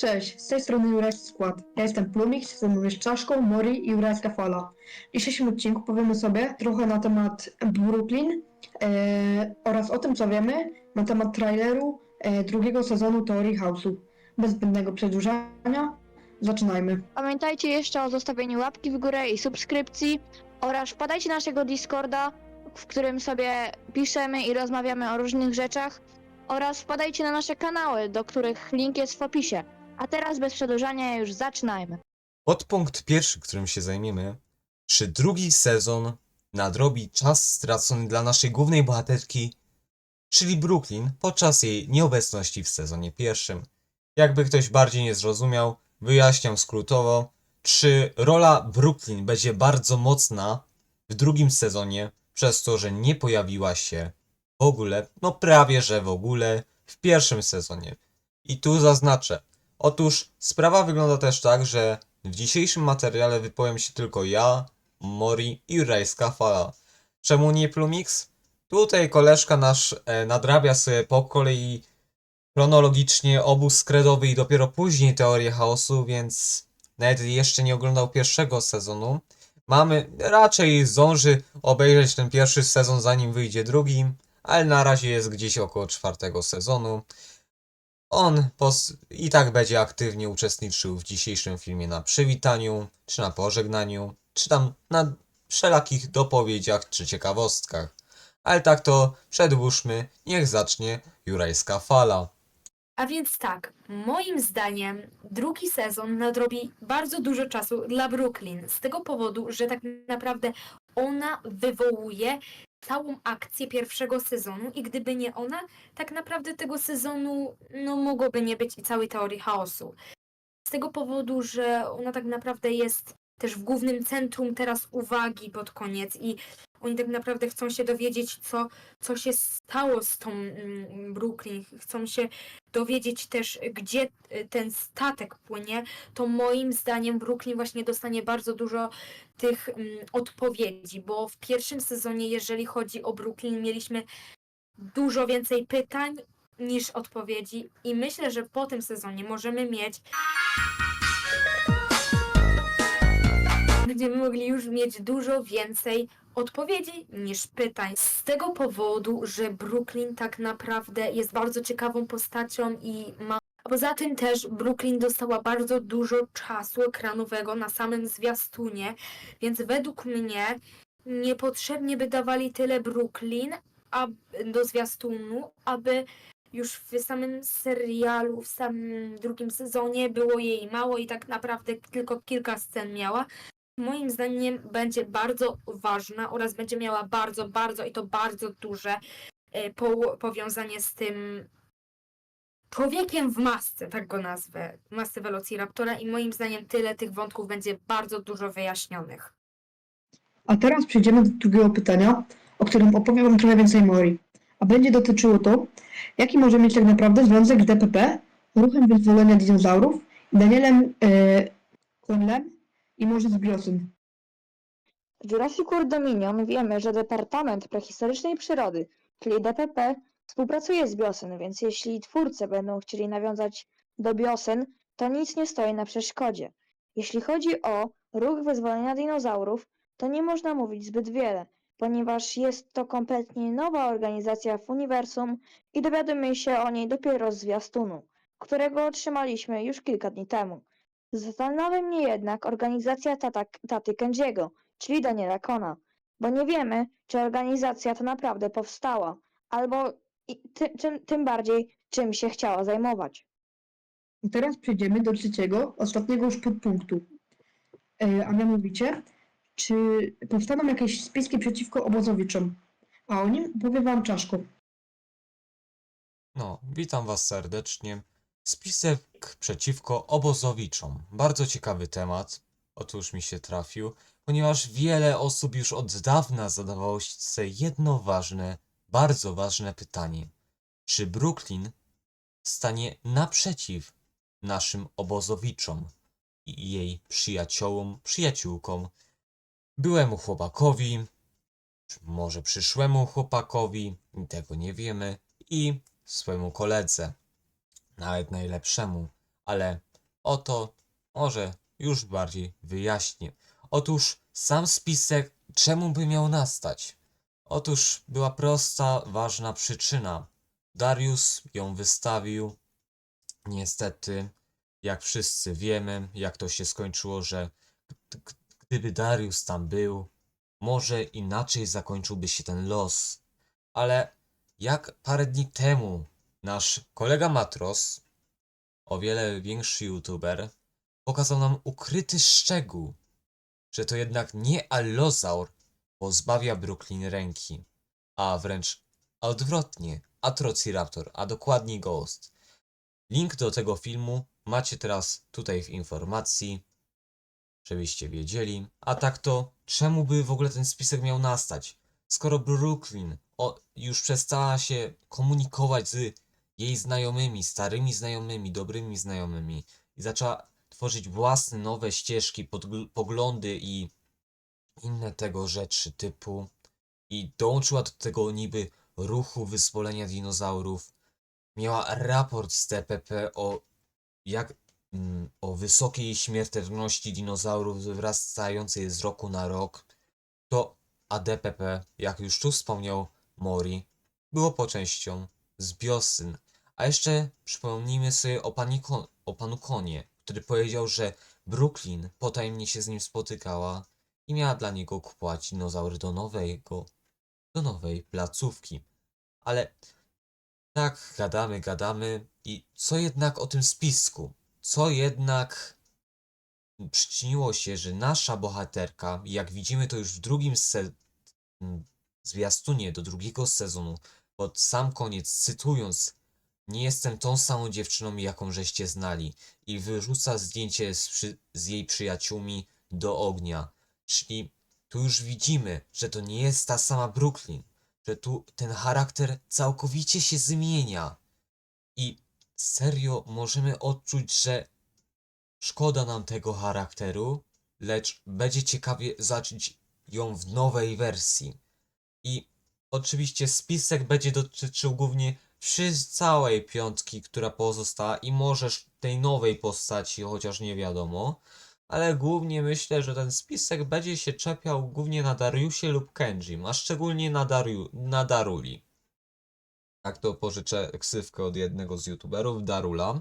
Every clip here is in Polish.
Cześć, z tej strony Jurajski Skład. Ja jestem Plumix, ze mną jest Czaszką, Mori i Jurajska Fala. W dzisiejszym odcinku powiemy sobie trochę na temat Brooklyn e, oraz o tym, co wiemy na temat traileru e, drugiego sezonu Teorii House'u. Bez zbędnego przedłużania, zaczynajmy. Pamiętajcie jeszcze o zostawieniu łapki w górę i subskrypcji oraz wpadajcie na naszego Discorda, w którym sobie piszemy i rozmawiamy o różnych rzeczach oraz wpadajcie na nasze kanały, do których link jest w opisie. A teraz bez przedłużania już zaczynajmy. Podpunkt pierwszy, którym się zajmiemy, czy drugi sezon nadrobi czas stracony dla naszej głównej bohaterki, czyli Brooklyn, podczas jej nieobecności w sezonie pierwszym. Jakby ktoś bardziej nie zrozumiał, wyjaśniam skrótowo, czy rola Brooklyn będzie bardzo mocna w drugim sezonie, przez to, że nie pojawiła się w ogóle, no prawie że w ogóle, w pierwszym sezonie. I tu zaznaczę, Otóż sprawa wygląda też tak, że w dzisiejszym materiale wypowiem się tylko ja, Mori i Rejska Fala. Czemu nie Plumix? Tutaj koleżka nasz e, nadrabia sobie po kolei chronologicznie obóz kredowy i dopiero później teorię chaosu, więc nawet jeszcze nie oglądał pierwszego sezonu. Mamy, raczej zdąży obejrzeć ten pierwszy sezon zanim wyjdzie drugi, ale na razie jest gdzieś około czwartego sezonu. On i tak będzie aktywnie uczestniczył w dzisiejszym filmie na przywitaniu, czy na pożegnaniu, czy tam na wszelakich dopowiedziach czy ciekawostkach. Ale tak to przedłużmy, niech zacznie Jurajska Fala. A więc tak, moim zdaniem drugi sezon nadrobi bardzo dużo czasu dla Brooklyn. Z tego powodu, że tak naprawdę ona wywołuje całą akcję pierwszego sezonu i gdyby nie ona, tak naprawdę tego sezonu no mogłoby nie być i całej teorii chaosu. Z tego powodu, że ona tak naprawdę jest też w głównym centrum teraz uwagi pod koniec i oni tak naprawdę chcą się dowiedzieć, co, co się stało z tą mm, Brooklyn. Chcą się dowiedzieć też, gdzie y, ten statek płynie, to moim zdaniem Brooklyn właśnie dostanie bardzo dużo tych mm, odpowiedzi, bo w pierwszym sezonie, jeżeli chodzi o Brooklyn, mieliśmy dużo więcej pytań niż odpowiedzi i myślę, że po tym sezonie możemy mieć będziemy mogli już mieć dużo więcej odpowiedzi niż pytań. Z tego powodu, że Brooklyn tak naprawdę jest bardzo ciekawą postacią i ma. Poza tym też Brooklyn dostała bardzo dużo czasu ekranowego na samym zwiastunie, więc według mnie niepotrzebnie by dawali tyle Brooklyn do zwiastunu, aby już w samym serialu, w samym drugim sezonie było jej mało i tak naprawdę tylko kilka scen miała moim zdaniem będzie bardzo ważna oraz będzie miała bardzo, bardzo i to bardzo duże e, po, powiązanie z tym człowiekiem w masce, tak go nazwę, masce Velociraptora i moim zdaniem tyle tych wątków będzie bardzo dużo wyjaśnionych. A teraz przejdziemy do drugiego pytania, o którym opowiem wam trochę więcej Mori. A będzie dotyczyło to, jaki może mieć tak naprawdę związek z DPP, ruchem wyzwolenia dinozaurów, i Danielem Conlem i może z Biosyn. W Jurassic World Dominion wiemy, że Departament Prehistorycznej Przyrody, czyli DPP, współpracuje z Biosyn, więc jeśli twórcy będą chcieli nawiązać do Biosyn, to nic nie stoi na przeszkodzie. Jeśli chodzi o ruch wyzwolenia dinozaurów, to nie można mówić zbyt wiele, ponieważ jest to kompletnie nowa organizacja w uniwersum i dowiadujemy się o niej dopiero z zwiastunu, którego otrzymaliśmy już kilka dni temu. Zastanawia mnie jednak organizacja tata, taty Kenjiego, czyli Daniela Kona, bo nie wiemy, czy organizacja ta naprawdę powstała, albo i ty, czym, tym bardziej, czym się chciała zajmować. I teraz przejdziemy do trzeciego, ostatniego już podpunktu. E, a mianowicie, czy powstaną jakieś spiski przeciwko obozowiczom? A o nim powie wam Czaszko. No, witam was serdecznie. Spisek przeciwko obozowiczom. Bardzo ciekawy temat. Otóż mi się trafił, ponieważ wiele osób już od dawna zadawało sobie jedno ważne, bardzo ważne pytanie. Czy Brooklyn stanie naprzeciw naszym obozowiczom i jej przyjaciołom, przyjaciółkom, byłemu chłopakowi, może przyszłemu chłopakowi, tego nie wiemy, i swojemu koledze, nawet najlepszemu, ale Oto może już bardziej wyjaśnię. Otóż sam spisek czemu by miał nastać? Otóż była prosta, ważna przyczyna. Darius ją wystawił. Niestety, jak wszyscy wiemy, jak to się skończyło, że gdyby Darius tam był, może inaczej zakończyłby się ten los. Ale jak parę dni temu nasz kolega Matros, o wiele większy youtuber, pokazał nam ukryty szczegół, że to jednak nie Allozaur pozbawia Brooklyn ręki, a wręcz odwrotnie, Atrociraptor, a dokładniej Ghost. Link do tego filmu macie teraz tutaj w informacji, żebyście wiedzieli. A tak to, czemu by w ogóle ten spisek miał nastać? Skoro Brooklyn o, już przestała się komunikować z jej znajomymi, starymi znajomymi, dobrymi znajomymi i zaczęła tworzyć własne nowe ścieżki, poglądy i inne tego rzeczy typu i dołączyła do tego niby ruchu wyzwolenia dinozaurów. Miała raport z DPP o jak mm, o wysokiej śmiertelności dinozaurów wzrastającej z roku na rok. To ADPP, jak już tu wspomniał Mori, było po częścią z Biosyn. A jeszcze przypomnijmy sobie o, paniko, o panu Konie, który powiedział, że Brooklyn potajemnie się z nim spotykała i miała dla niego kupować dinozaury do nowego, do nowej placówki. Ale tak, gadamy, gadamy i co jednak o tym spisku? Co jednak przyczyniło się, że nasza bohaterka, jak widzimy to już w drugim se- m, zwiastunie do drugiego sezonu, pod sam koniec, cytując, nie jestem tą samą dziewczyną, jaką żeście znali i wyrzuca zdjęcie z, przy- z jej przyjaciółmi do ognia. Czyli tu już widzimy, że to nie jest ta sama Brooklyn, że tu ten charakter całkowicie się zmienia. I serio możemy odczuć, że szkoda nam tego charakteru, lecz będzie ciekawie zacząć ją w nowej wersji. I oczywiście spisek będzie dotyczył głównie przy całej piątki, która pozostała i możesz tej nowej postaci, chociaż nie wiadomo. Ale głównie myślę, że ten spisek będzie się czepiał głównie na Dariusie lub Kenjim, a szczególnie na, Dariu, na Daruli. Tak to pożyczę ksywkę od jednego z youtuberów, Darula.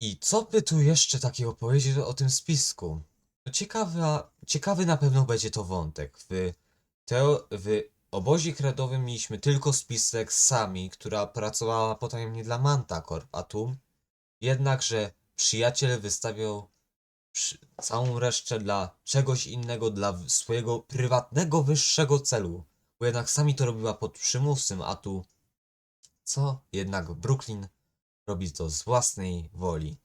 I co by tu jeszcze takiego powiedzieć o tym spisku? Ciekawa, ciekawy na pewno będzie to wątek. W, teo, w obozie kredowym mieliśmy tylko spisek Sami, która pracowała potajemnie dla Mantacorp, a tu jednakże przyjaciel wystawiał przy- całą resztę dla czegoś innego, dla swojego prywatnego, wyższego celu. Bo jednak Sami to robiła pod przymusem, a tu co? Jednak Brooklyn robi to z własnej woli.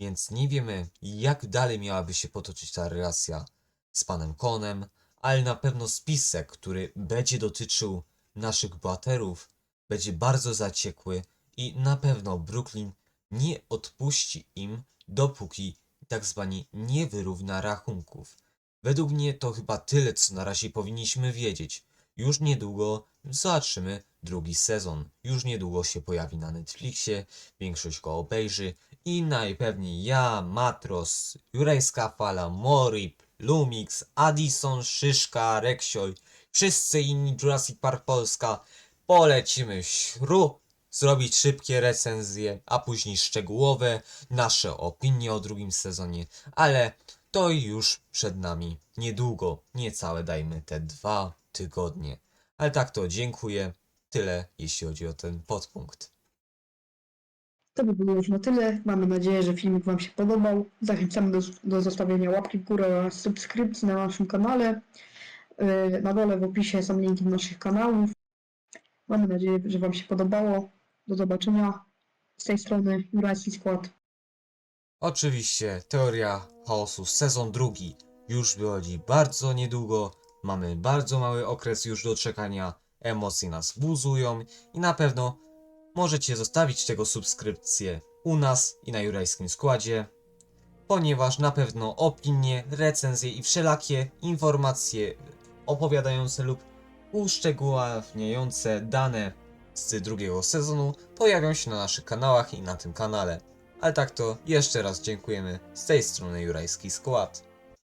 Więc nie wiemy, jak dalej miałaby się potoczyć ta relacja z panem Konem, ale na pewno spisek, który będzie dotyczył naszych bohaterów, będzie bardzo zaciekły i na pewno Brooklyn nie odpuści im, dopóki tak zwani nie wyrówna rachunków. Według mnie to chyba tyle, co na razie powinniśmy wiedzieć. Już niedługo zobaczymy drugi sezon. Już niedługo się pojawi na Netflixie, większość go obejrzy i najpewniej ja, Matros, Jurejska Fala, Morip, Lumix, Addison, Szyszka, Reksioj, wszyscy inni Jurassic Park Polska polecimy śru zrobić szybkie recenzje, a później szczegółowe nasze opinie o drugim sezonie, ale to już przed nami niedługo, niecałe dajmy te dwa tygodnie. Ale tak to dziękuję. Tyle jeśli chodzi o ten podpunkt. To by było już na tyle. Mamy nadzieję, że filmik Wam się podobał. Zachęcamy do, do zostawienia łapki w górę oraz subskrypcji na naszym kanale. Yy, Na dole w opisie są linki do naszych kanałów. Mamy nadzieję, że Wam się podobało. Do zobaczenia. Z tej strony Jurajski Skład. Oczywiście Teoria Chaosu sezon drugi już wychodzi bardzo niedługo. Mamy bardzo mały okres już do czekania. Emocje nas buzują i na pewno możecie zostawić tego subskrypcję u nas i na Jurajskim Składzie, ponieważ na pewno opinie, recenzje i wszelakie informacje opowiadające lub uszczegóławiające dane z drugiego sezonu pojawią się na naszych kanałach i na tym kanale. Ale tak to jeszcze raz dziękujemy z tej strony Jurajski Skład.